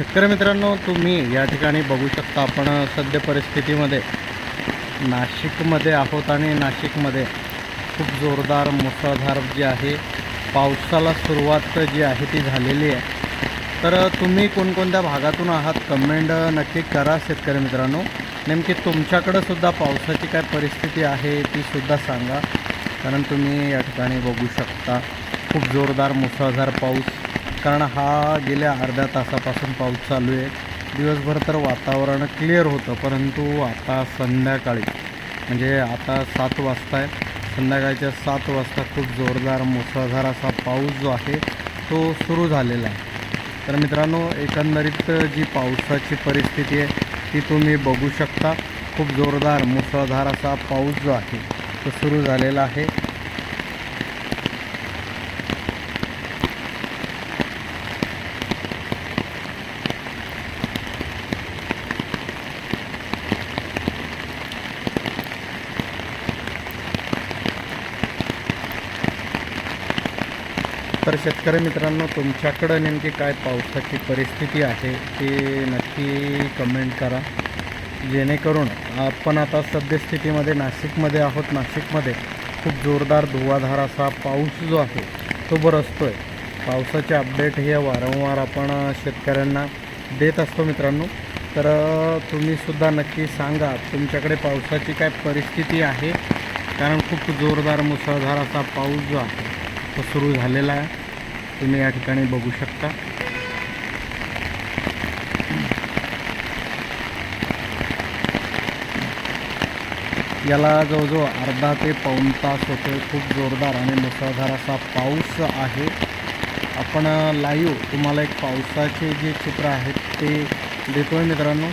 शेतकरी मित्रांनो तुम्ही या ठिकाणी बघू शकता आपण सद्य परिस्थितीमध्ये नाशिकमध्ये आहोत आणि नाशिकमध्ये खूप जोरदार मुसळधार जी आहे पावसाला सुरुवात जी आहे ती झालेली आहे. तर तुम्ही कोणकोणत्या भागातून आहात कमेंट नक्की करा शेतकरी मित्रांनो. नेमकी तुमच्याकडं सुद्धा पावसाची काय परिस्थिती आहे ती सुद्धा सांगा. कारण तुम्ही या ठिकाणी बघू शकता खूप जोरदार मुसळधार पाऊस कारण हा गेल्या अर्ध्या तासापासून पाऊस चालू आहे. दिवसभर तर वातावरण क्लिअर होतं परंतु आता संध्याकाळी म्हणजे आता सात वाजता आहे संध्याकाळच्या सात वाजता खूप जोरदार मुसळधार असा पाऊस जो आहे तो सुरू झालेला आहे. तर मित्रांनो एकंदरीत जी पावसाची परिस्थिती आहे ती तुम्ही बघू शकता. खूप जोरदार मुसळधार असा पाऊस जो आहे तो सुरू झालेला आहे. तर शेतकरी मित्रांनो तुमच्याकडं नेमकी काय पावसाची परिस्थिती आहे ते नक्की कमेंट करा. जेणेकरून आपण आता सद्यस्थितीमध्ये नाशिकमध्ये आहोत. नाशिकमध्ये खूप जोरदार धुवाधार असा पाऊस जो आहे तो बरसतो आहे पावसाचे अपडेट हे वारंवार आपण शेतकऱ्यांना देत असतो मित्रांनो. तर तुम्हीसुद्धा नक्की सांगा तुमच्याकडे पावसाची काय परिस्थिती आहे? कारण खूप जोरदार मुसळधार असा पाऊस जो आहे तो सुरू झालेला आहे. तुम्ही या ठिकाणी बघू शकता. याला जवळजवळ अर्धा ते पाऊण तास होतो खूप जोरदार आणि मुसळधार असा पाऊस आहे. आपण लाईव्ह तुम्हाला एक पावसाचे जे चित्र आहेत ते देतोय मित्रांनो.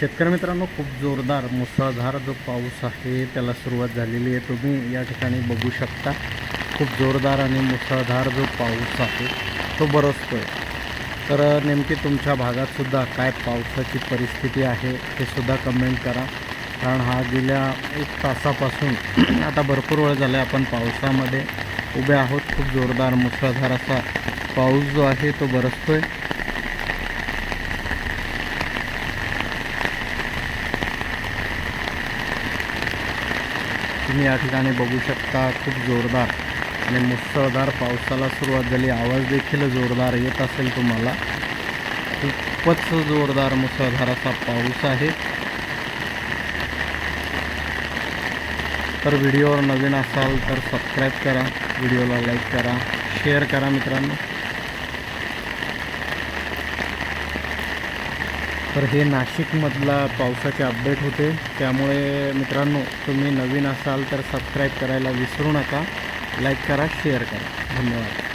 शेतकरी मित्रांनो खूप जोरदार मुसळधार जो पाऊस आहे त्याला सुरुवात झालेली आहे. तुम्ही या ठिकाणी बघू शकता खूप जोरदार आणि मुसळधार जो पाऊस आहे तो बरसतो आहे तर नेमकी तुमच्या भागातसुद्धा काय पावसाची परिस्थिती आहे हे सुद्धा कमेंट करा. कारण हा गेल्या एक तासापासून आता भरपूर वेळ झाला आपण पावसामध्ये उभे आहोत. खूप जोरदार मुसळधार असा पाऊस जो आहे तो बरसतो आहे तुम्ही या ठिकाणी बघू शकता खूप जोरदार आणि मुसळधार पावसाला सुरुवात झाली. आवाज देखील जोरदार येत असेल तुम्हाला. खूपच जोरदार मुसळधार असा पाऊस आहे. तर व्हिडिओवर नवीन असाल तर सबस्क्राईब करा व्हिडिओला लाईक करा शेअर करा मित्रांनो. तर हे नाशिकमधला पावसाचे अपडेट होते. त्यामुळे मित्रांनो तुम्ही नवीन असाल तर सबस्क्राईब करायला विसरू नका. लाईक करा शेअर करा. धन्यवाद.